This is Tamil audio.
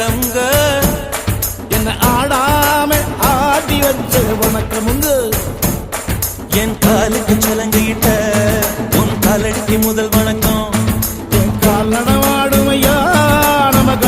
வணக்கங்க என்ன ஆடாம ஆடி வச்ச வணக்கமுங்க என் காலுக்கு சலங்கிட்ட உன் காலடிக்கு முதல் வணக்கம். என் காலன